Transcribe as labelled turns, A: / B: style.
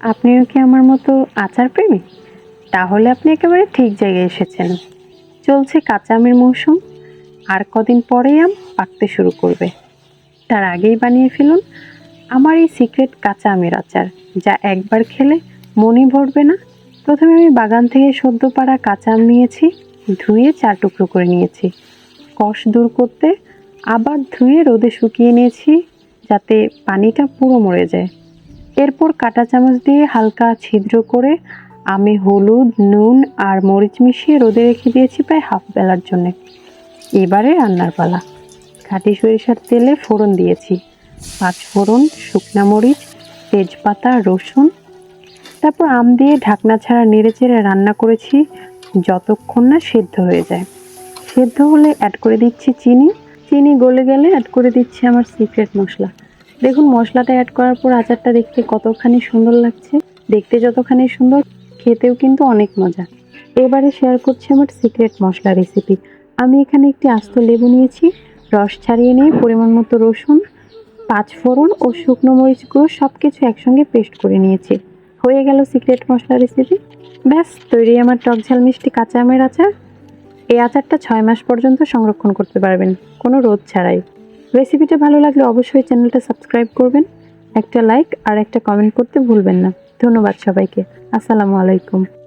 A: আপনিও কি আমার মতো আচার প্রেমী তাহলে আপনি একেবারে ঠিক জায়গায় এসেছেন। চলছে কাঁচা আমের মৌসুম। আর কদিন পরেই আম পাকতে শুরু করবে। তার আগেই বানিয়ে ফেলুন আমার এই সিক্রেট কাঁচা আমের আচার, যা একবার খেলে মনই ভরবে না। প্রথমে আমি বাগান থেকে সদ্য পাড়া কাঁচা আম নিয়েছি, ধুয়ে চার টুকরো করে নিয়েছি। কষ দূর করতে আবার ধুয়ে রোদে শুকিয়ে নিয়েছি, যাতে পানিটা পুরো মরে যায়। এরপর কাঁটা চামচ দিয়ে হালকা ছিদ্র করে আমি হলুদ, নুন আর মরিচ মিশিয়ে রোদে রেখে দিয়েছি প্রায় হাফ বেলার জন্য। এবারে রান্নার পালা। খাঁটি সরিষার তেলে ফোড়ন দিয়েছি। পাঁচ ফোড়ন, শুকনা মরিচ, তেজপাতা, রসুন। তারপর আম দিয়ে ঢাকনা ছাড়া নেড়ে চেড়ে রান্না করেছি যতক্ষণ না সেদ্ধ হয়ে যায়। সেদ্ধ হলে অ্যাড করে দিচ্ছি চিনি। চিনি গলে গেলে অ্যাড করে দিচ্ছি আমার সিক্রেট মশলা। দেখুন, মশলাটা অ্যাড করার পর আচারটা দেখতে কতখানি সুন্দর লাগছে। দেখতে যতখানি সুন্দর, খেতেও কিন্তু অনেক মজা। এবারে শেয়ার করছি আমার সিক্রেট মশলা রেসিপি আমি এখানে একটি আস্ত লেবু নিয়েছি, রস ছাড়িয়ে নিয়ে পরিমাণ মতো রসুন, পাঁচ ফোড়ন ও শুকনো মরিচ গুঁড়ো সব কিছু একসঙ্গে পেস্ট করে নিয়েছি। হয়ে গেল সিক্রেট মশলা রেসিপি ব্যাস, তৈরি আমার টক ঝাল মিষ্টি কাঁচা আমের আচার। এই আচারটা ছয় মাস পর্যন্ত সংরক্ষণ করতে পারবেন, কোনো রোদ ছাড়াই। রেসিপিটা ভালো লাগলে অবশ্যই চ্যানেলটা সাবস্ক্রাইব করবেন, একটা লাইক আর একটা কমেন্ট করতে ভুলবেন না। ধন্যবাদ সবাইকে। আসসালামু আলাইকুম।